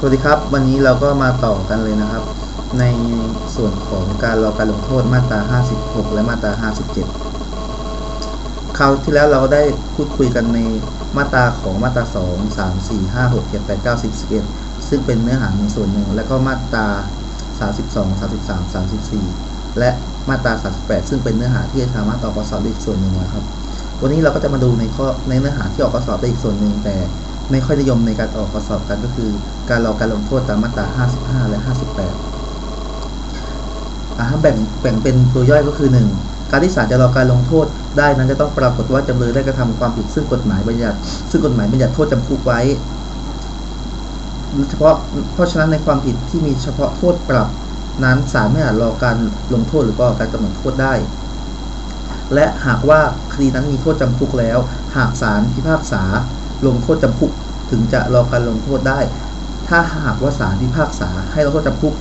สวัสดีครับ วันนี้เราก็มาต่อกันเลยนะครับ ในส่วนของการรอการลงโทษมาตรา 56 และมาตรา 57 คราวที่แล้วเราได้พูดคุยกันในมาตราของมาตรา 2 3 4 5 6 7 8 9 10 11 ซึ่งเป็นเนื้อหาในส่วนหนึ่ง และก็มาตรา 32 33 34 และมาตรา 38 ซึ่งเป็นเนื้อหาที่สามารถออกข้อสอบได้อีกส่วนหนึ่งนะครับ วันนี้เราก็จะมาดูในข้อในเนื้อหาที่ออกข้อสอบได้อีกส่วนหนึ่งแต่ ไม่ค่อยนิยมในการออกข้อสอบกันก็คือ การรอการลงโทษตามมาตรา 55 และ 58อ่าแบ่งแบ่งเป็นตัวย่อยก็คือ 1. การที่ศาลจะรอการลงโทษได้นั้นจะต้องปรากฏว่าจำเลยได้กระทำความผิดซึ่งกฎหมายบัญญัติ ซึ่งกฎหมายบัญญัติโทษจำคุกไว้เฉพาะเพราะฉะนั้นในความผิดที่มีเฉพาะโทษปรับนั้นศาลไม่อาจรอการลงโทษหรือก็การกำหนดโทษได้ และหากว่าคดีนั้นมีโทษจำคุกแล้ว หากศาลพิพากษา ลงโทษจำคุกถึงจะรอการลงโทษได้ ถ้าหากว่าศาลพิพากษาให้ลงโทษจำคุก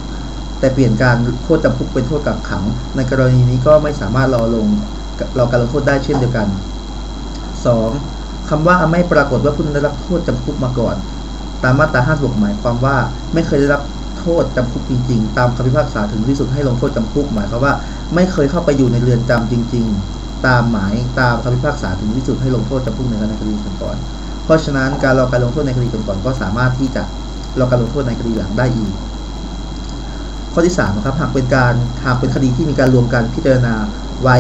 แต่เปลี่ยนการโทษจำคุกเป็นโทษกักขัง ในกรณีนี้ก็ไม่สามารถรอลงรอการลงโทษได้เช่นเดียวกัน 2. คำว่าไม่ปรากฏว่าคุณได้รับโทษจำคุกมาก่อน ตามมาตรา56หมายความว่าไม่เคยได้รับโทษจำคุกจริง ๆ ตามคำพิพากษาถึงที่สุดให้ลงโทษจำคุกหมายความว่า ไม่เคยเข้าไปอยู่ในเรือนจำจริง ๆ ตามหมายตามคำพิพากษาถึงที่สุดให้ลงโทษจำคุกในคดีก่อน เพราะฉะนั้นการรอการลงโทษในคดีก่อนก็สามารถที่จะรอการลงโทษในคดีหลังได้อีก ข้อที่3นะครับหากเป็นการหากเป็นคดีที่มีการรวมการพิจารณาไว้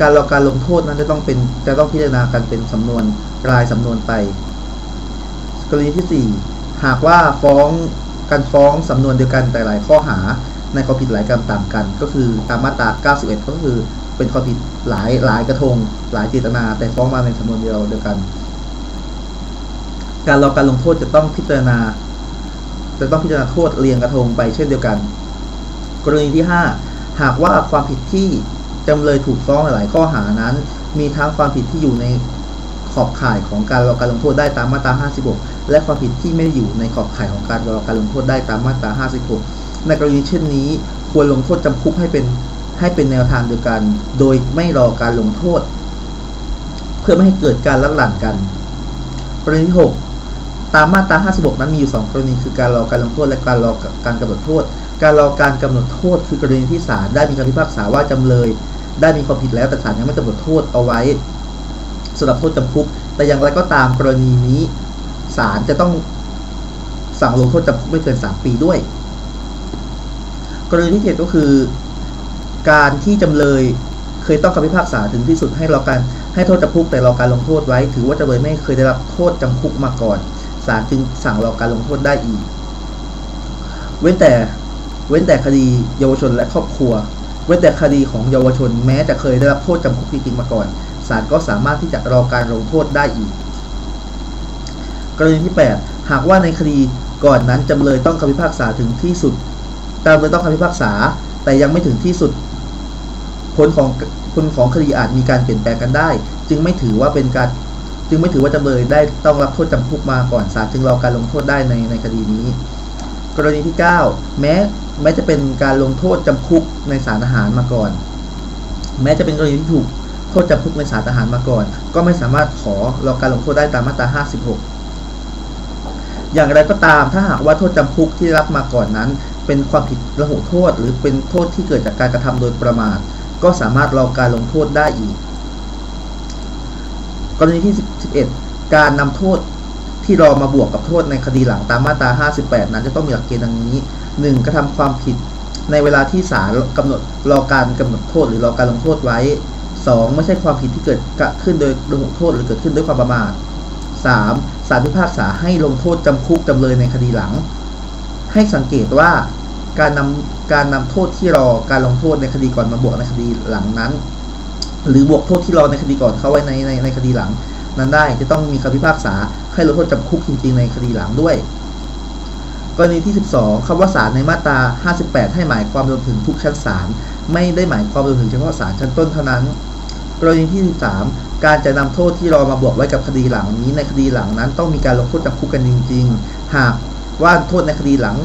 การรอการลงโทษนั้นจะต้องเป็นจะต้องพิจารณากันเป็นสำนวนรายสำนวนไป กรณีที่ 4 หากว่าฟ้องการฟ้องสำนวนเดียวกันแต่หลายข้อหาในความผิดหลายกรรมต่างกัน ก็คือตามมาตรา 91 ก็คือเป็นความผิดหลายหลายกระทง หลายเจตนา แต่ฟ้องมาในสำนวนเดียวเดียวกัน การรอการลงโทษจะต้องพิจารณา จะต้องพิจารณาโทษเรียงกระทงไปเช่นเดียวกัน กรณีที่ 5 หากว่าความผิดที่จำเลยถูกฟ้องหลายข้อหานั้น มีทั้งความผิดที่อยู่ในขอบข่ายของการรอการลงโทษได้ตามมาตรา 56 และความผิดที่ไม่ได้อยู่ในขอบข่ายของการรอการลงโทษได้ตามมาตรา 56 ในกรณีเช่นนี้ ควรลงโทษจำคุกให้เป็นให้เป็นแนวทางเดียวกัน โดยไม่รอการลงโทษ เพื่อไม่ให้เกิดการลักหลั่นกันกรณีที่ 6 ตามมาตรา 56 นั้นมีอยู่ 2 กรณีคือการรอการลงโทษและการรอการกำหนดโทษ การรอการกำหนดโทษ คือกรณีที่ศาลได้มีคำพิพากษาว่าจำเลย ได้มีความผิดแล้วแต่ศาลยังไม่กำหนดโทษเอาไว้สำหรับโทษจำคุก แต่อย่างไรก็ตามกรณีนี้ศาลจะต้องสั่งลงโทษจำคุกไม่เกิน 3 ปีด้วย กรณีที่เจ็ดก็คือ การที่จำเลยเคยต้องคำพิพากษาถึงที่สุดให้รอการให้โทษจำคุกแต่รอการลงโทษไว้ ถือว่าจำเลยไม่เคยได้รับโทษจำคุกมาก่อน ศาลจึงสั่งรอการลงโทษได้อีก เว้นแต่เว้นแต่คดีเยาวชนและครอบครัว เว้นแต่คดีของเยาวชนแม้จะเคยได้รับโทษจำคุกจริงๆมาก่อนศาลก็สามารถที่จะรอการลงโทษได้อีก กรณีที่ 8 หากว่าในคดีก่อนนั้นจำเลยต้องคำพิพากษาถึงที่สุดจำเลยต้องคำพิพากษา แต่ยังไม่ถึงที่สุด ผลของผลของคดีอาจมีการเปลี่ยนแปลงกันได้ จึงไม่ถือว่าเป็นการ จึงไม่ถือว่าจำเลยได้ต้องรับโทษจำคุกมาก่อนศาลจึงรอการลงโทษได้ในในคดีนี้ กรณีที่ 9 แม้แม้จะเป็นการลงโทษจำคุกในศาลทหารมาก่อน แม้จะเป็นกรณีที่ถูกโทษจำคุกในศาลทหารมาก่อน ก็ไม่สามารถขอรอการลงโทษได้ตามมาตรา 56 อย่างไรก็ตามถ้าหากว่าโทษจำคุกที่รับมาก่อนนั้น เป็นความผิดระหุโทษ หรือเป็นโทษที่เกิดจากการกระทำโดยประมาทก็สามารถรอการลงโทษได้อีก กรณีที่ 11 การนำโทษที่รอมาบวกกับโทษในคดีหลังตามมาตรา 58 นั้นจะต้องมีหลักเกณฑ์ดังนี้ 1. กระทำความผิดในเวลาที่ศาลกำหนดรอการกำหนดโทษหรือรอการลงโทษไว้ 2. ไม่ใช่ความผิดที่เกิดขึ้นโดยระหุโทษหรือเกิดขึ้นด้วยความประมาท 3. ศาลพิพากษาให้ลงโทษจำคุกจำเลยในคดีหลัง ให้สังเกตว่าการนำการนำโทษที่รอการลงโทษในคดีก่อนมาบวกในคดีหลังนั้น หรือบวกโทษที่รอในคดีก่อนเข้าไว้ในในในคดีหลัง นั้นได้จะต้องมีคำพิพากษาให้ลงโทษจำคุกจริงๆในคดีหลังด้วย กรณีที่ 12คำว่าศาลในมาตรา 58 ให้หมายความรวมถึงทุกชั้นศาลไม่ได้หมายความรวมถึงเฉพาะศาลชั้นต้นเท่านั้น กรณีที่ 13 การจะนำโทษที่รอมาบวกไว้กับคดีหลังนี้ในคดีหลังนั้น ต้องมีการลงโทษจำคุกกันจริง ๆ หากว่าโทษในคดีหลัง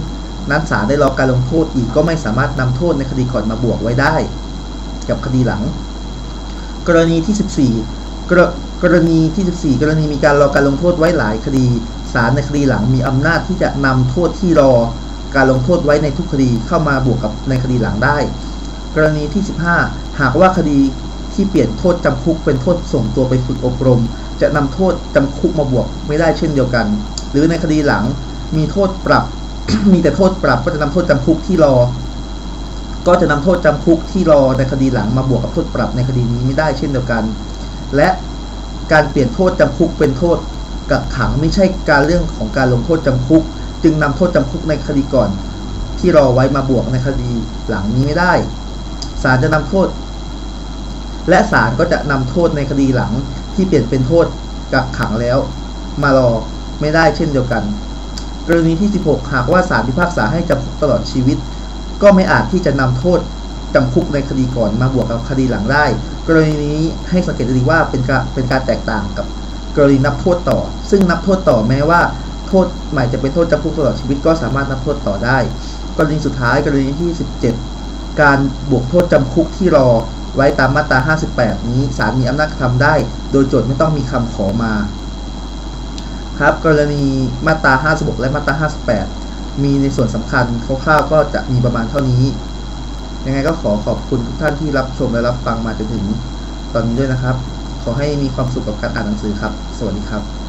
นั้นศาลได้รอการลงโทษอีกก็ไม่สามารถนำโทษในคดีก่อนมาบวกไว้ได้ กับคดีหลัง กรณีที่ 14 กรกรณีที่ 14 กรณีมีการรอการลงโทษไว้หลายคดีศาลในคดีหลังมีอำนาจที่จะนำโทษที่รอการลงโทษไว้ในทุกคดีเข้ามาบวกกับในคดีหลังได้ กรณีที่ 15 หากว่าคดีที่เปลี่ยนโทษจำคุกเป็นโทษส่งตัวไปฝึกอบรม จะนำโทษจำคุกมาบวกไม่ได้เช่นเดียวกัน หรือในคดีหลังมีโทษปรับ มีแต่โทษปรับก็จะนำโทษจำคุกที่รอ ก็จะนำโทษจำคุกที่รอในคดีหลังมาบวกกับโทษปรับในคดีนี้ไม่ได้เช่นเดียวกัน และการเปลี่ยนโทษจำคุกเป็นโทษกักขังไม่ใช่การเรื่องของการลงโทษจำคุก จึงนำโทษจำคุกในคดีก่อน ที่รอไว้มาบวกในคดีหลังนี้ไม่ได้ศาลจะนำโทษ และศาลก็จะนำโทษในคดีหลังที่เปลี่ยนเป็นโทษกักขังแล้ว มารอไม่ได้เช่นเดียวกัน กรณีที่ 16 หากว่าศาลพิพากษาให้จำคุกตลอดชีวิต ก็ไม่อาจที่จะนำโทษจำคุกในคดีก่อนมาบวกกับคดีหลังได้ กรณีนี้ให้สังเกตดีว่าเป็นการเป็นการแตกต่างกับกรณีนับโทษต่อ ซึ่งนับโทษต่อแม้ว่าโทษใหม่จะเป็นโทษจำคุกตลอดชีวิตก็สามารถนับโทษต่อได้ กรณีสุดท้ายกรณีที่ 17 การบวกโทษจำคุกที่รอไว้ตามมาตรา 58 นี้ศาลมีอำนาจทำได้ โดยโจทย์ไม่ต้องมีคำขอมา ครับ กรณีมาตรา 56 และมาตรา 58 มีในส่วนสำคัญคร่าวๆก็จะมีประมาณเท่านี้ ยังไงก็ขอขอบคุณทุกท่านที่รับชมและรับฟังมาจนถึงตอนนี้ด้วยนะครับ ขอให้มีความสุขกับการอ่านหนังสือครับ สวัสดีครับ